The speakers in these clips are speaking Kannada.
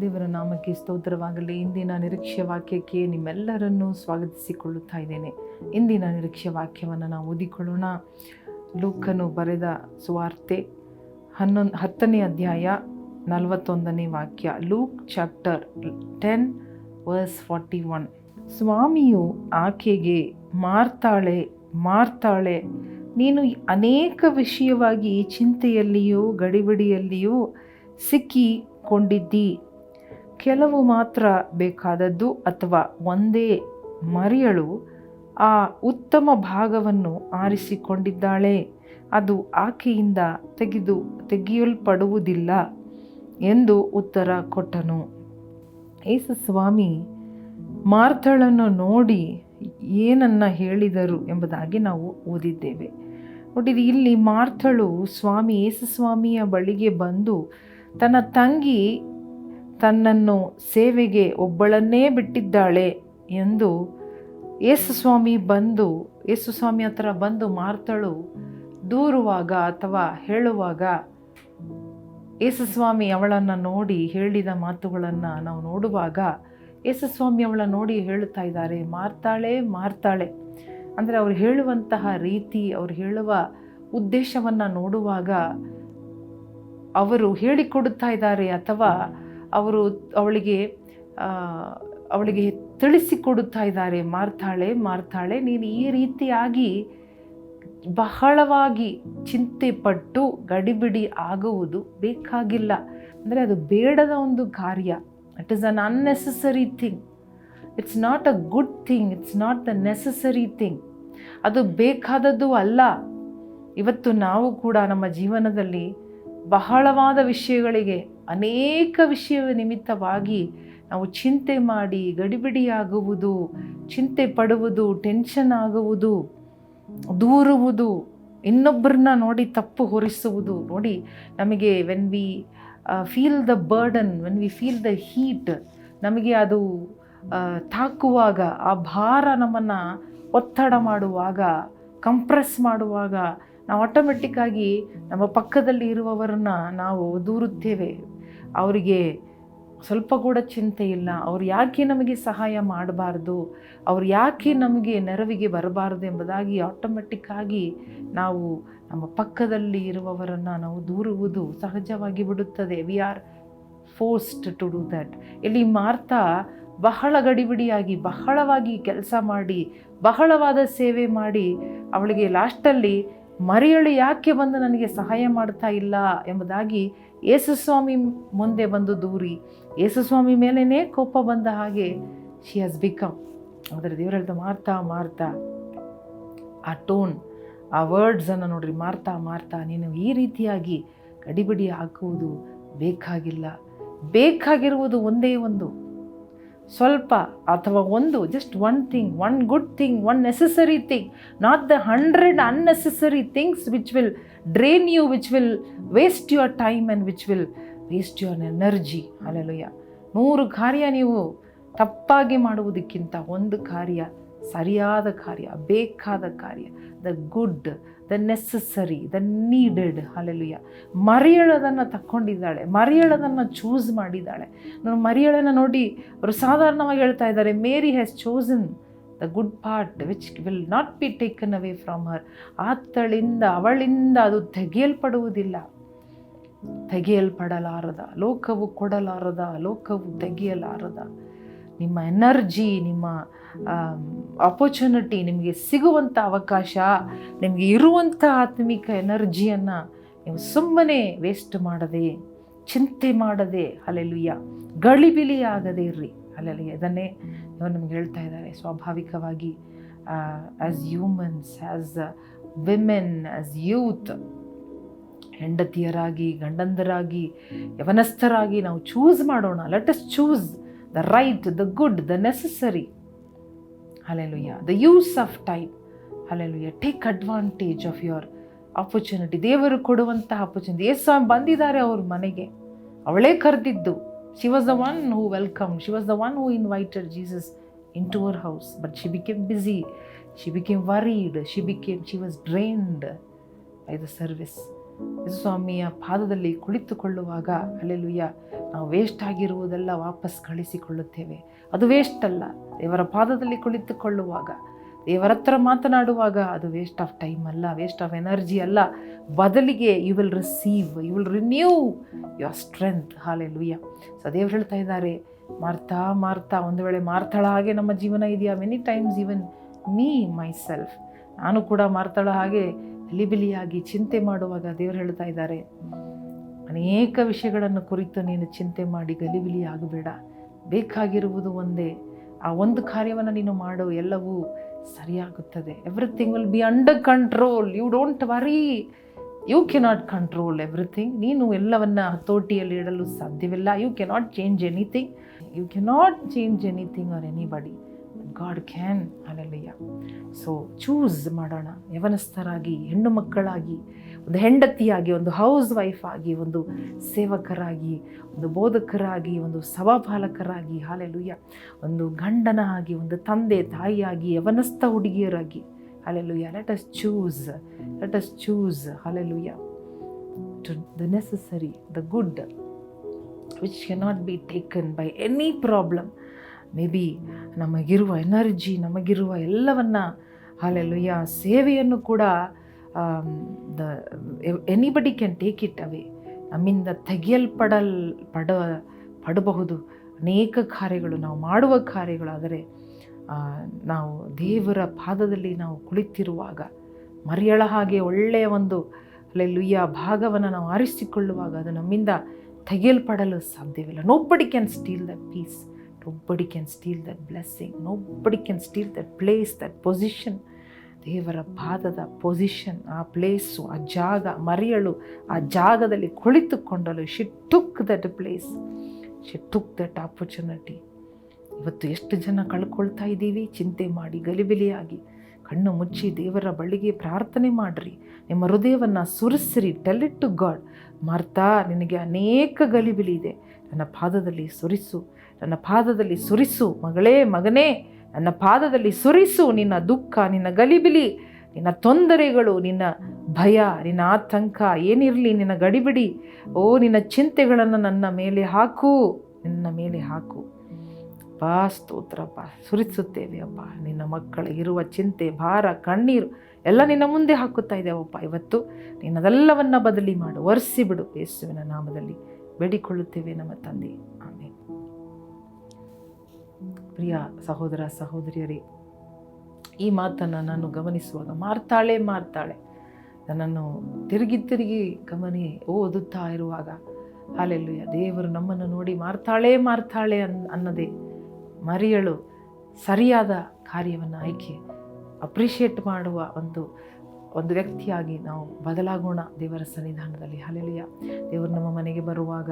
ದೇವರ ನಾಮಕ್ಕೆ ಸ್ತೋತ್ರವಾಗಲಿ. ಇಂದಿನ ನಿರೀಕ್ಷೆ ವಾಕ್ಯಕ್ಕೆ ನಿಮ್ಮೆಲ್ಲರನ್ನೂ ಸ್ವಾಗತಿಸಿಕೊಳ್ಳುತ್ತಾ ಇದ್ದೇನೆ. ಇಂದಿನ ನಿರೀಕ್ಷೆ ವಾಕ್ಯವನ್ನು ನಾವು ಓದಿಕೊಳ್ಳೋಣ. ಲೂಕನು ಬರೆದ ಸುವಾರ್ತೆ ಹನ್ನೊಂದು, ಹತ್ತನೇ ಅಧ್ಯಾಯ ನಲವತ್ತೊಂದನೇ ವಾಕ್ಯ. Luke chapter ten verse forty one. ಸ್ವಾಮಿಯು ಆಕೆಗೆ, ಮಾರ್ತಾಳೆ ಮಾರ್ತಾಳೆ, ನೀನು ಅನೇಕ ವಿಷಯವಾಗಿ ಚಿಂತೆಯಲ್ಲಿಯೂ ಗಡಿಬಿಡಿಯಲ್ಲಿಯೂ ಸಿಕ್ಕಿಕೊಂಡಿದ್ದಿ. ಕೆಲವು ಮಾತ್ರ ಬೇಕಾದದ್ದು ಅಥವಾ ಒಂದೇ ಮರಿಯಳು ಆ ಉತ್ತಮ ಭಾಗವನ್ನು ಆರಿಸಿಕೊಂಡಿದ್ದಾಳೆ. ಅದು ಆಕೆಯಿಂದ ತೆಗೆದು ತೆಗೆಯಲ್ಪಡುವುದಿಲ್ಲ ಎಂದು ಉತ್ತರ ಕೊಟ್ಟನು. ಏಸು ಸ್ವಾಮಿ, ಮಾರ್ಥಳನ್ನು ನೋಡಿ ಏನನ್ನ ಹೇಳಿದರು ಎಂಬುದಾಗಿ ನಾವು ಓದಿದ್ದೇವೆ. ನೋಡಿರಿ, ಇಲ್ಲಿ ಮಾರ್ಥಳು ಸ್ವಾಮಿ ಯೇಸುಸ್ವಾಮಿಯ ಬಳಿಗೆ ಬಂದು ತನ್ನ ತಂಗಿ ತನ್ನನ್ನು ಸೇವೆಗೆ ಒಬ್ಬಳನ್ನೇ ಬಿಟ್ಟಿದ್ದಾಳೆ ಎಂದು ಯೇಸು ಸ್ವಾಮಿ ಬಂದು, ಯೇಸು ಸ್ವಾಮಿ ಹತ್ರ ಬಂದು ಮಾರ್ತಳು, ದೂರುವಾಗ ಅಥವಾ ಹೇಳುವಾಗ ಯೇಸು ಸ್ವಾಮಿ ಅವಳನ್ನು ನೋಡಿ ಹೇಳಿದ ಮಾತುಗಳನ್ನು ನಾವು ನೋಡುವಾಗ ಯೇಸು ಸ್ವಾಮಿ ಅವಳ ನೋಡಿ ಹೇಳುತ್ತಾ ಇದ್ದಾರೆ, ಮಾರ್ತಾಳೆ ಮಾರ್ತಾಳೆ. ಅಂದರೆ ಅವ್ರು ಹೇಳುವಂತಹ ರೀತಿ, ಅವ್ರು ಹೇಳುವ ಉದ್ದೇಶವನ್ನು ನೋಡುವಾಗ ಅವರು ಹೇಳಿಕೊಡುತ್ತಾ ಇದ್ದಾರೆ ಅಥವಾ ಅವರು ಅವಳಿಗೆ ಅವಳಿಗೆ ತಿಳಿಸಿಕೊಡುತ್ತಾ ಇದ್ದಾರೆ, ಮಾರ್ತಾಳೆ ಮಾರ್ತಾಳೆ, ನೀನು ಈ ರೀತಿಯಾಗಿ ಬಹಳವಾಗಿ ಚಿಂತೆ ಪಟ್ಟು ಗಡಿಬಿಡಿ ಆಗುವುದು ಬೇಕಾಗಿಲ್ಲ. ಅಂದರೆ ಅದು ಬೇಡದ ಒಂದು ಕಾರ್ಯ. It is an unnecessary thing it's not a good thing it's not the necessary thing ಅದು ಬೇಕಾದದ್ದು ಅಲ್ಲ. ಇವತ್ತು ನಾವು ಕೂಡ ನಮ್ಮ ಜೀವನದಲ್ಲಿ ಬಹಳವಾದ ವಿಷಯಗಳಿಗೆ ಅನೇಕ ವಿಷಯ ನಿಮಿತ್ತವಾಗಿ ನಾವು ಚಿಂತೆ ಮಾಡಿ ಗಡಿಬಿಡಿಯಾಗುವುದು, ಚಿಂತೆ ಪಡುವುದು ಟೆನ್ಷನ್ ಆಗುವುದು, ದೂರುವುದು, ಇನ್ನೊಬ್ಬರನ್ನ ನೋಡಿ ತಪ್ಪು ಹೊರಿಸುವುದು. ನೋಡಿ, ನಮಗೆ when we feel the burden when we feel the heat ನಮಗೆ ಅದು ತಾಕುವಾಗ, ಆ ಭಾರ ನಮ್ಮನ್ನು ಒತ್ತಡ ಮಾಡುವಾಗ ಕಂಪ್ರೆಸ್ ಮಾಡುವಾಗ, ನಾವು ಆಟೋಮೆಟಿಕ್ಕಾಗಿ ನಮ್ಮ ಪಕ್ಕದಲ್ಲಿ ಇರುವವರನ್ನ ನಾವು ದೂರುತ್ತೇವೆ. ಅವರಿಗೆ ಸ್ವಲ್ಪ ಕೂಡ ಚಿಂತೆ ಇಲ್ಲ. ಅವ್ರು ಯಾಕೆ ನಮಗೆ ಸಹಾಯ ಮಾಡಬಾರ್ದು? ಅವ್ರು ಯಾಕೆ ನಮಗೆ ನೆರವಿಗೆ ಬರಬಾರ್ದು ಎಂಬುದಾಗಿ ಆಟೋಮೆಟಿಕ್ಕಾಗಿ ನಾವು ನಮ್ಮ ಪಕ್ಕದಲ್ಲಿ ಇರುವವರನ್ನು ನಾವು ದೂರುವುದು ಸಹಜವಾಗಿ ಬಿಡುತ್ತದೆ. We are forced to do that ಇಲ್ಲಿ ಮಾರ್ತಾ ಬಹಳ ಗಡಿಬಿಡಿಯಾಗಿ, ಬಹಳವಾಗಿ ಕೆಲಸ ಮಾಡಿ, ಬಹಳವಾದ ಸೇವೆ ಮಾಡಿ ಅವಳಿಗೆ ಲಾಸ್ಟಲ್ಲಿ ಮರಿಯಳು ಯಾಕೆ ಬಂದು ನನಗೆ ಸಹಾಯ ಮಾಡ್ತಾ ಇಲ್ಲ ಎಂಬುದಾಗಿ ಯೇಸುಸ್ವಾಮಿ ಮುಂದೆ ಬಂದು ದೂರಿ ಯೇಸುಸ್ವಾಮಿ ಮೇಲೇ ಕೋಪ ಬಂದ ಹಾಗೆ ಶಿ ಹ್ಯಾಸ್ ಬಿಕಮ್ ಆದರೆ ದೇವ್ರ ಹೇಳ್ತಾ ಮಾರ್ತಾ ಮಾರ್ತಾ, ಆ ಟೋನ್ ಆ ವರ್ಡ್ಸನ್ನು ನೋಡ್ರಿ, ಮಾರ್ತಾ ಮಾರ್ತಾ, ನೀನು ಈ ರೀತಿಯಾಗಿ ಗಡಿಬಿಡಿ ಹಾಕುವುದು ಬೇಕಾಗಿಲ್ಲ. ಬೇಕಾಗಿರುವುದು ಒಂದೇ ಒಂದು. ಸ್ವಲ್ಪ ಅಥವಾ ಒಂದು just one thing one good thing one necessary thing not the hundred unnecessary things which will drain you which will waste your time and which will waste your energy hallelujah ನೂರು ಕಾರ್ಯ ನೀವು ತಪ್ಪಾಗಿ ಮಾಡುವುದಕ್ಕಿಂತ ಒಂದು ಕಾರ್ಯ, ಸರಿಯಾದ ಕಾರ್ಯ, ಬೇಕಾದ ಕಾರ್ಯ the good the necessary the needed hallelujah ಮರಿಯಳದನ್ನು ತಕ್ಕೊಂಡಿದ್ದಾಳೆ, ಮರಿಯಳದನ್ನು ಚೂಸ್ ಮಾಡಿದ್ದಾಳೆ. ನಾನು ಮರಿಯಳನ್ನು ನೋಡಿ ಅವರು ಸಾಧಾರಣವಾಗಿ ಹೇಳ್ತಾ ಇದ್ದಾರೆ Mary has chosen the good part which will not be taken away from her ಆತಳಿಂದ, ಅವಳಿಂದ ಅದು ತೆಗೆಯಲ್ಪಡುವುದಿಲ್ಲ. ತೆಗೆಯಲ್ಪಡಲಾರದ, ಲೋಕವು ಕೊಡಲಾರದ, ಲೋಕವು ತೆಗೆಯಲಾರದ. ನಿಮ್ಮ ಎನರ್ಜಿ, ನಿಮ್ಮ ಆಪರ್ಚುನಿಟಿ ನಿಮಗೆ ಸಿಗುವಂಥ ಅವಕಾಶ, ನಿಮಗೆ ಇರುವಂಥ ಆತ್ಮಿಕ ಎನರ್ಜಿಯನ್ನು ನೀವು ಸುಮ್ಮನೆ ವೇಸ್ಟ್ ಮಾಡದೆ, ಚಿಂತೆ ಮಾಡದೆ ಅಲ್ಲೆಲ್ಲುಯ್ಯ ಗಳಿಬಿಲಿ ಆಗದೆ ಇರ್ರಿ. ಅಲ್ಲೆಲ್ಲ ಇದನ್ನೇ ಇವರು ನಮ್ಗೆ ಹೇಳ್ತಾ ಇದ್ದಾರೆ. ಸ್ವಾಭಾವಿಕವಾಗಿ as humans as women as youth ಹೆಂಡತಿಯರಾಗಿ, ಗಂಡಂದರಾಗಿ, ಯವನಸ್ಥರಾಗಿ ನಾವು ಚೂಸ್ ಮಾಡೋಣ. Let us choose the right the good the necessary hallelujah the use of time hallelujah take advantage of your opportunity ದೇವರು ಕೊಡುವಂತಹ ಆಪರ್ಚುನಿಟಿ ಸ್ವಾಮಿ ಬಂದಿದ್ದಾರೆ ಅವ್ರ ಮನೆಗೆ. ಅವಳೇ ಕರೆದಿದ್ದು. Was the one who welcome she was the one who invited Jesus into our house but she became busy she became worried she became she was drained by the service ಸ್ವಾಮಿಯ ಪಾದದಲ್ಲಿ ಕುಳಿತುಕೊಳ್ಳುವಾಗ ಅಲ್ಲೆಲುಯ್ಯ ನಾವು ವೇಸ್ಟ್ ಆಗಿರುವುದೆಲ್ಲ ವಾಪಸ್ ಕಳಿಸಿಕೊಳ್ಳುತ್ತೇವೆ. ಅದು ವೇಸ್ಟ್ ಅಲ್ಲ ಇವರ ಪಾದದಲ್ಲಿ ಕುಳಿತುಕೊಳ್ಳುವಾಗ. ದೇವರ ಹತ್ರ ಮಾತನಾಡುವಾಗ ಅದು ವೇಸ್ಟ್ ಆಫ್ ಟೈಮ್ ಅಲ್ಲ ವೇಸ್ಟ್ ಆಫ್ ಎನರ್ಜಿ ಅಲ್ಲ. ಬದಲಿಗೆ you will receive you will renew your strength hallelujah so ದೇವ್ರು ಹೇಳ್ತಾ ಇದ್ದಾರೆ, ಮಾರ್ತಾ ಮಾರ್ತಾ, ಒಂದು ವೇಳೆ ಮಾರ್ತಾಳ ಹಾಗೆ ನಮ್ಮ ಜೀವನ ಇದೆಯಾ? Many times even me myself ನಾನು ಕೂಡ ಮಾರ್ತಾಳ ಹಾಗೆ ಲಿಬಿಲಿಯಾಗಿ ಚಿಂತೆ ಮಾಡುವಾಗ ದೇವರು ಹೇಳ್ತಾ ಇದ್ದಾರೆ, ಅನೇಕ ವಿಷಯಗಳನ್ನು ಕುರಿತು ನೀನು ಚಿಂತೆ ಮಾಡಿ ಗಲಿಬಿಲಿ ಆಗಬೇಡ ಬೇಕಾಗಿರುವುದು ಒಂದೇ. ಆ ಒಂದು ಕಾರ್ಯವನ್ನು ನೀನು ಮಾಡು, ಎಲ್ಲವೂ ಸರಿಯಾಗುತ್ತದೆ. Everything will be under control you don't worry you cannot control everything ನೀನು ಎಲ್ಲವನ್ನು ಹತೋಟಿಯಲ್ಲಿ ಇಡಲು ಸಾಧ್ಯವಿಲ್ಲ. You cannot change anything you cannot change anything or anybody God can hallelujah so choose ಮಾಡೋಣ. ಯವನಸ್ಥರಾಗಿ, ಹೆಣ್ಣು ಮಕ್ಕಳಾಗಿ, ಒಂದು ಹೆಂಡತಿಯಾಗಿ, ಒಂದು ಹೌಸ್ ವೈಫ್ ಆಗಿ, ಒಂದು ಸೇವಕರಾಗಿ, ಒಂದು ಬೋಧಕರಾಗಿ, ಒಂದು ಸಭಾಪಾಲಕರಾಗಿ ಹಾಲೆಲುಯ್ಯ ಒಂದು ಗಂಡನ ಆಗಿ ಒಂದು ತಂದೆ, ತಾಯಿಯಾಗಿ, ಯವನಸ್ಥ ಹುಡುಗಿಯರಾಗಿ hallelujah let us choose let us choose hallelujah to the necessary the good which cannot be taken by any problem be ನಮಗಿರುವ ಎನರ್ಜಿ ನಮಗಿರುವ ಎಲ್ಲವನ್ನ ಹಾಲೆಲ್ಲುಯ್ಯ ಸೇವೆಯನ್ನು ಕೂಡ the anybody can take it away ನಮ್ಮಿಂದ ತೆಗೆಯಲ್ಪಡಲ್, ಪಡ, ಪಡಬಹುದು. ಅನೇಕ ಕಾರ್ಯಗಳು, ನಾವು ಮಾಡುವ ಕಾರ್ಯಗಳಾದರೆ ನಾವು ದೇವರ ಪಾದದಲ್ಲಿ ನಾವು ಕುಳಿತಿರುವಾಗ, ಮರಿಯಳ ಹಾಗೆ ಒಳ್ಳೆಯ ಒಂದು ಅಲ್ಲೆಲ್ಲುಯ್ಯ ಭಾಗವನ್ನು ನಾವು ಆರಿಸಿಕೊಳ್ಳುವಾಗ ಅದು ನಮ್ಮಿಂದ ತೆಗೆಯಲ್ಪಡಲು ಸಾಧ್ಯವಿಲ್ಲ. Nobody can steal the peace nobody can steal that blessing nobody can steal that place that position ದೇವರ ಪಾದದ ಪೊಸಿಷನ್ ಆ ಪ್ಲೇಸು ಆ ಜಾಗ, ಮರಿಯಳು ಆ ಜಾಗದಲ್ಲಿ ಕುಳಿತುಕೊಂಡಳು she took that place she took that opportunity ಇವತ್ತು ಎಷ್ಟು ಜನ ಕಳ್ಕೊಳ್ತಾ ಇದ್ದೀವಿ? ಚಿಂತೆ ಮಾಡಿ, ಗಲಿಬಿಲಿಯಾಗಿ. ಕಣ್ಣು ಮುಚ್ಚಿ ದೇವರ ಬಳಿಗೆ ಪ್ರಾರ್ಥನೆ ಮಾಡಿರಿ. ನಿಮ್ಮ ಹೃದಯವನ್ನು ಸುರಿಸಿರಿ. Tell it to God Martha, ನಿನಗೆ ಅನೇಕ ಗಲಿಬಿಲಿ ಇದೆ. ನನ್ನ ಪಾದದಲ್ಲಿ ಸುರಿಸು. ನನ್ನ ಪಾದದಲ್ಲಿ ಸುರಿಸು, ಮಗಳೇ, ಮಗನೇ, ನನ್ನ ಪಾದದಲ್ಲಿ ಸುರಿಸು ನಿನ್ನ ದುಃಖ, ನಿನ್ನ ಗಲಿಬಿಲಿ, ನಿನ್ನ ತೊಂದರೆಗಳು, ನಿನ್ನ ಭಯ, ನಿನ್ನ ಆತಂಕ. ಏನಿರಲಿ ನಿನ್ನ ಗಡಿಬಿಡಿ. ಓ, ನಿನ್ನ ಚಿಂತೆಗಳನ್ನು ನನ್ನ ಮೇಲೆ ಹಾಕು, ನಿನ್ನ ಮೇಲೆ ಹಾಕು. ಬಾ ಸ್ತೋತ್ರಪ್ಪ ಸುರಿಸುತ್ತೇವೆ, ಅಪ್ಪ. ನಿನ್ನ ಮಕ್ಕಳಿಗಿರುವ ಚಿಂತೆ, ಭಾರ, ಕಣ್ಣೀರು ಎಲ್ಲ ನಿನ್ನ ಮುಂದೆ ಹಾಕುತ್ತಾ ಇದ್ದೇವಪ್ಪ ಇವತ್ತು ನಿನ್ನದೆಲ್ಲವನ್ನ ಬದಲಿ ಮಾಡು. ಒರೆಸಿಬಿಡು ಯೇಸುವಿನ ನಾಮದಲ್ಲಿ ಬೇಡಿಕೊಳ್ಳುತ್ತೇವೆ ನಮ್ಮ ತಂದೆ. ಆಮೇಲೆ ಪ್ರಿಯ ಸಹೋದರ ಸಹೋದರಿಯರೇ, ಈ ಮಾತನ್ನು ನಾನು ಗಮನಿಸುವಾಗ ಮಾರ್ತಾಳೆ ಮಾರ್ತಾಳೆ ನನ್ನನ್ನು ತಿರುಗಿ ತಿರುಗಿ ಗಮನಿ ಓದುತ್ತಾ ಇರುವಾಗ ಹಾಲೆಲ್ಲೂ ದೇವರು ನಮ್ಮನ್ನು ನೋಡಿ ಮಾರ್ತಾಳೆ ಮಾರ್ತಾಳೆ ಅನ್, ಅನ್ನದೇ. ಮರಿಯಳು ಸರಿಯಾದ ಕಾರ್ಯವನ್ನು ಆಯ್ಕೆ ಅಪ್ರಿಷಿಯೇಟ್ ಮಾಡುವ ಒಂದು ಒಂದು ವ್ಯಕ್ತಿಯಾಗಿ ನಾವು ಬದಲಾಗೋಣ ದೇವರ ಸನ್ನಿಧಾನದಲ್ಲಿ. ಹಲೆಲಿಯ ದೇವರು ನಮ್ಮ ಮನೆಗೆ ಬರುವಾಗ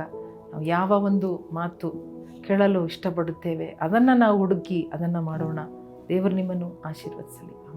ನಾವು ಯಾವ ಒಂದು ಮಾತು ಕೇಳಲು ಇಷ್ಟಪಡುತ್ತೇವೆ. ಅದನ್ನು ನಾವು ಹುಡುಕಿ ಅದನ್ನು ಮಾಡೋಣ. ದೇವರು ನಿಮ್ಮನ್ನು ಆಶೀರ್ವದಿಸಲಿ.